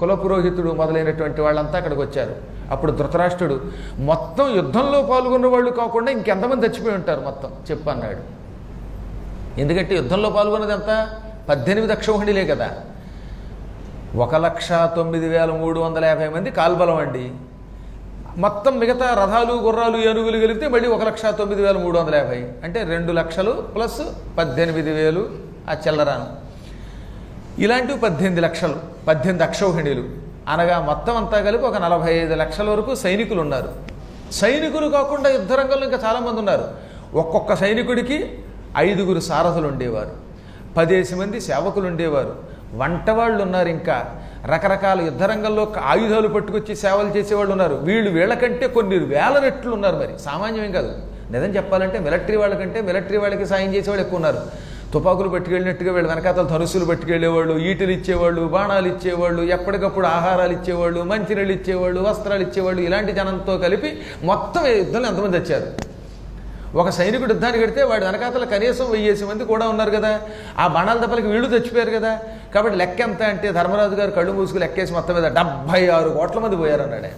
కులపురోహితుడు మొదలైనటువంటి వాళ్ళంతా అక్కడికి వచ్చారు. అప్పుడు ధృతరాష్ట్రుడు మొత్తం యుద్ధంలో పాల్గొన్న వాళ్ళు కాకుండా ఇంకెంతమంది చచ్చిపోయి ఉంటారు మొత్తం? చెప్పు అన్నాడు. ఎందుకంటే యుద్ధంలో పాల్గొన్నది ఎంత పద్దెనిమిది అక్షౌహిణిలే కదా. ఒక లక్ష తొమ్మిది వేల మూడు వందల యాభై మంది కాల్బలం అండి. మొత్తం మిగతా రథాలు గుర్రాలు ఏనుగులు కలిపితే మళ్ళీ ఒక లక్ష తొమ్మిది వేల మూడు వందల యాభై. అంటే రెండు లక్షలు ప్లస్ పద్దెనిమిది వేలు ఆ చిల్లరాను. ఇలాంటివి పద్దెనిమిది లక్షలు పద్దెనిమిది అక్షౌహిణీలు. అనగా మొత్తం అంతా కలిపి ఒక నలభై ఐదు లక్షల వరకు సైనికులు ఉన్నారు. సైనికులు కాకుండా యుద్ధ రంగంలో ఇంకా చాలామంది ఉన్నారు. ఒక్కొక్క సైనికుడికి ఐదుగురు సారథులు ఉండేవారు. పదేసి మంది సేవకులు ఉండేవారు. వంటవాళ్ళు ఉన్నారు ఇంకా. రకరకాల యుద్ధ రంగంలో ఆయుధాలు పట్టుకొచ్చి సేవలు చేసేవాళ్ళు ఉన్నారు. వీళ్ళు వీళ్ళకంటే కొన్ని వేల రెట్లు ఉన్నారు మరి. సామాన్యమేం కాదు. నిజం చెప్పాలంటే మిలిటరీ వాళ్ళకంటే మిలిటరీ వాళ్ళకి సాయం చేసేవాళ్ళు ఎక్కువ ఉన్నారు. తుపాకులు పట్టుకెళ్ళినట్టుగా వీళ్ళు వెనకాతలు ధనుసులు పట్టుకెళ్ళేవాళ్ళు ఈటలు ఇచ్చేవాళ్ళు బాణాలు ఇచ్చేవాళ్ళు ఎప్పటికప్పుడు ఆహారాలు ఇచ్చేవాళ్ళు మంచినీళ్ళు ఇచ్చేవాళ్ళు వస్త్రాలు ఇచ్చేవాళ్ళు ఇలాంటి జనంతో కలిపి మొత్తం ఈ యుద్ధంలో ఎంతమంది వచ్చారు? ఒక సైనికుడు యుద్ధానికి కడితే వాడి వెనకాతల కనీసం వెయ్యేసి మంది కూడా ఉన్నారు కదా. ఆ బాణాల దెబ్బలకి వీళ్ళు చచ్చిపోయారు కదా. కాబట్టి లెక్క ఎంత అంటే ధర్మరాజు గారు కళ్ళు మూసుకు లెక్కేసి మొత్తం మీద డెబ్బై ఆరు కోట్ల మంది పోయారు అన్నాడు ఆయన.